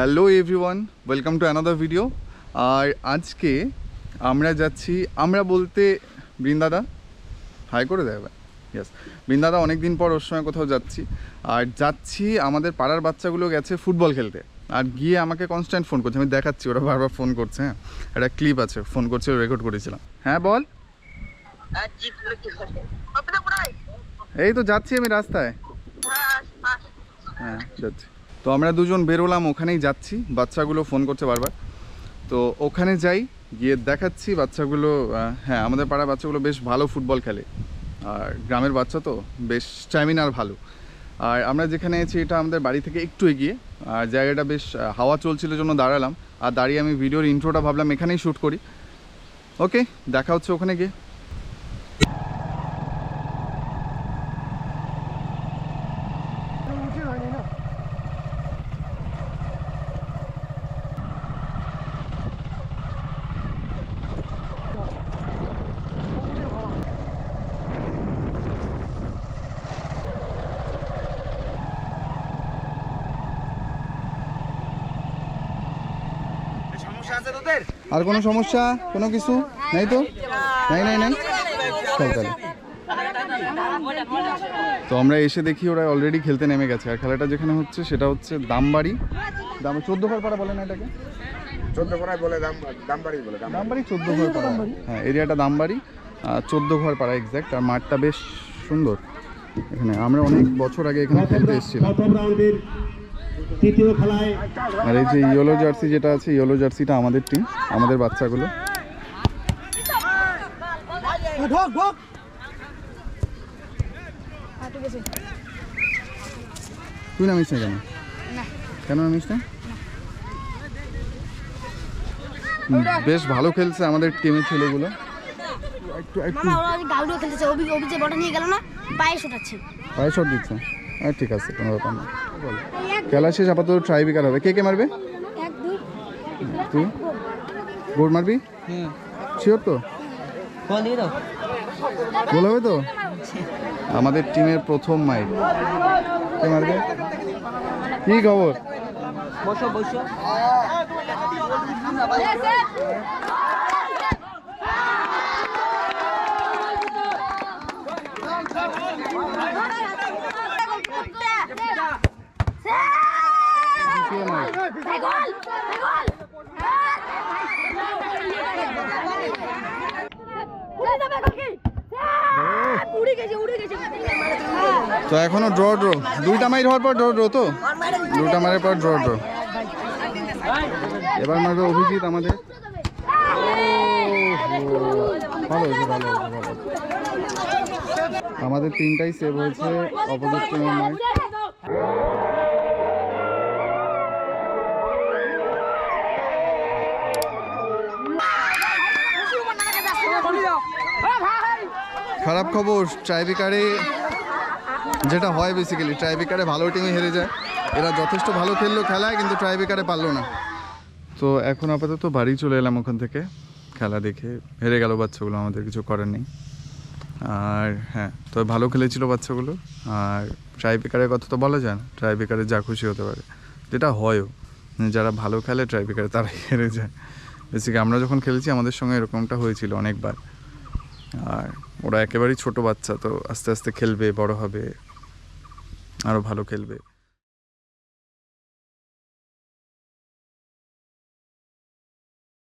Hello everyone welcome to another video আর আজকে আমরা যাচ্ছি আমরা বলতে বৃন্দাদা হাই করে দেয় ইয়েস বৃন্দাদা অনেক দিন পর ওর সময় কোথাও যাচ্ছি। আর যাচ্ছি আমাদের পাড়ার বাচ্চাগুলো গেছে ফুটবল খেলতে। আর গিয়ে আমাকে কনস্ট্যান্ট ফোন করছে। আমি দেখাচ্ছি ওরা বারবার ফোন করছে হ্যাঁ। একটা ক্লিপ আছে ফোন করছে রেকর্ড করেছিলাম। হ্যাঁ বল। এই তো যাচ্ছি আমি রাস্তায়। হ্যাঁ যাচ্ছি। তো আমরা দুজন বেরোলাম, ওখানেই যাচ্ছি। বাচ্চাগুলো ফোন করছে বারবার। তো ওখানে যাই, গিয়ে দেখাচ্ছি বাচ্চাগুলো হ্যাঁ আমাদের পাড়ার বাচ্চাগুলো বেশ ভালো ফুটবল খেলে। আর গ্রামের বাচ্চা তো বেশ স্ট্যামিনার ভালো। আর আমরা যেখানে আছি, এটা আমাদের বাড়ি থেকে একটু এগিয়ে। আর জায়গাটা বেশ হাওয়া চলছিল জন্য দাঁড়ালাম। আর দাঁড়িয়ে আমি ভিডিওর ইন্ট্রোটা ভাবলাম এখানেই শ্যুট করি। ওকে দেখা হচ্ছে ওখানে গিয়ে সমস্যা আছে তোদের আর কোনো সমস্যা? কোনো কিছু? নাই তো? নাই নাই নাই? চল তাহলে। তো আমরা এসে দেখি ওরা অলরেডি খেলতে নেমে গেছে। আর খেলাটা যেখানে হচ্ছে সেটা হচ্ছে দামবাড়ি। দাম চোদ্দ ঘর পাড়া বলে না এটাকে? চোদ্দ বলে দাম দাম বাড়ি বলে দাম দামবাড়ি চোদ্দ ঘর পাড়া। হ্যাঁ এরিয়াটা দামবাড়ি। চোদ্দ ঘর পাড়া এক্স্যাক্ট আর মাঠটা বেশ সুন্দর। এখানে আমরা অনেক বছর আগে এখানে খেলতে এসেছিলাম। তৃতীয় খেলায় আর এই যে ইয়েলো জার্সি যেটা আছে ইয়েলো জার্সিটা আমাদের টিম আমাদের বাচ্চাগুলো। তুই নামিস না কেন? কেন নামিস না? বেশ ভালো খেলছে আমাদের টিমের ছেলেগুলো। একটু একটু মামা ওরা গাউডিও খেলতেছে। অভি অভি যে বড় নিয়ে গেল না? পায়ে শোটাচ্ছে পায়ে শট দিচ্ছে। হ্যাঁ ঠিক আছে, কোনো ব্যাপার না। খেলা শেষ, আপাতত ট্রাই বিকার হবে। কে কে মারবে? তুই? গোল মারবি? শিওর তো? গোল হবে তো? আমাদের টিমের প্রথম মাইক। কে মারবে? কি খবর? কে তো এখনও ড্র ড্র দুইটা মাইর হওয়ার পর ড্র ড্র তো? দুইটা মারের পর ড্র ড্র এবার মারবে অভিজিৎ আমাদের। ভালো হয়েছে ভালো হয়েছে, ভালো আমাদের তিনটাই সেভ হয়েছে অপোজিট টিমের মাইক খারাপ খবর ট্রাইবিকারে যেটা হয় বেসিক্যালি ট্রাইবিকারে ভালো টিমে হেরে যায়। এরা যথেষ্ট ভালো খেললো খেলায়, কিন্তু ট্রাইবিকারে পারল না। তো এখন আপাতত বাড়ি চলে এলাম ওখান থেকে। খেলা দেখে হেরে গেল বাচ্চাগুলো, আমাদের কিছু করার নেই। আর হ্যাঁ তবে ভালো খেলেছিল বাচ্চাগুলো। আর ট্রাইবিকারের কথা তো বলা যায় না ট্রাইবিকারে যা খুশি হতে পারে। যেটা হয়ও, যারা ভালো খেলে ট্রাইবিকারে তারাই হেরে যায়। বেসিক আমরা যখন খেলেছি, আমাদের সঙ্গে এরকমটা হয়েছিল অনেকবার। আর ওরা একেবারেই ছোট বাচ্চা, তো আস্তে আস্তে খেলবে, বড় হবে। আরও ভালো খেলবে।